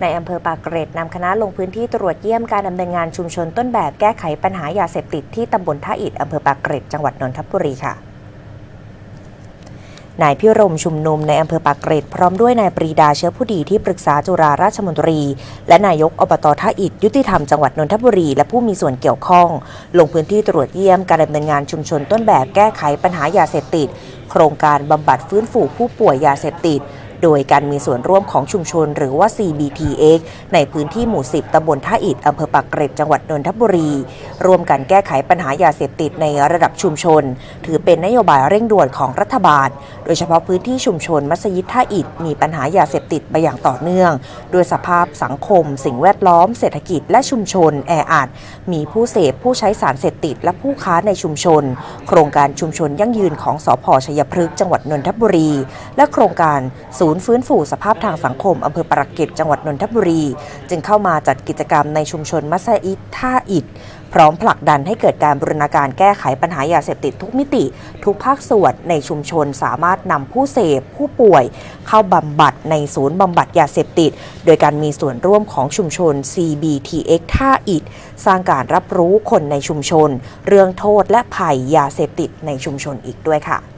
ในอำเภอปากเกร็ดนำคณะลงพื้นที่ตรวจเยี่ยมการดำเนินงานชุมชนต้นแบบแก้ไขปัญหายาเสพติดที่ตำบลท่าอิดอำเภอปากเกร็ดจังหวัดนนทบุรีค่ะ นายพิรมชุมนุมในอำเภอปากเกร็ดพร้อมด้วยนายปรีดาเชื้อผู้ดีที่ปรึกษาจุฬาราชมนตรี และนายกอบตท่าอิฐยุติธรรมจังหวัดนนทบุรี และผู้มีส่วนเกี่ยวข้อง ลงพื้นที่ตรวจเยี่ยมการดำเนินงานชุมชนต้นแบบแก้ไขปัญหายาเสพติด โครงการบำบัดฟื้นฟูผู้ป่วยยาเสพติด โดยการมีส่วนร่วมของชุมชนหรือว่า CBTX ในพื้นที่หมู่ 10ตำบลท่าอิฐอำเภอปากเกร็ดจังหวัดนนทบุรี ร่วมกันแก้ไขปัญหายาเสพติดในระดับชุมชน ถือเป็นนโยบายเร่งด่วนของรัฐบาล โดยเฉพาะพื้นที่ชุมชนมัสยิดท่าอิฐมีปัญหายาเสพติดมาอย่างต่อเนื่อง โดยสภาพสังคม สิ่งแวดล้อม เศรษฐกิจและชุมชน แออัดมีผู้เสพผู้ใช้สารเสพติดและผู้ค้าในชุมชน โครงการชุมชนยั่งยืนของสพชัยพฤกษ์จังหวัดนนทบุรี และโครงการศูนย์ฟื้นฟูสภาพทางสังคมอำเภอปรากเกร็ดจังหวัดนนทบุรี จึงเข้ามาจัดกิจกรรมในชุมชนมัสยิดท่าอิฐพร้อมผลักดันให้เกิดการบรณาการแก้ไขปัญหายาเสพติดทุกมิติ ทุกภาคส่วนในชุมชนสามารถนำผู้เสพผู้ป่วย เข้าบำบัดในศูนย์บำบัดยาเสพติด โดยการมีส่วนร่วมของชุมชน CBTX ท่าอิฐสร้างการรับรู้คนในชุมชน เรื่องโทษและภัยยาเสพติดในชุมชนอีกด้วยค่ะ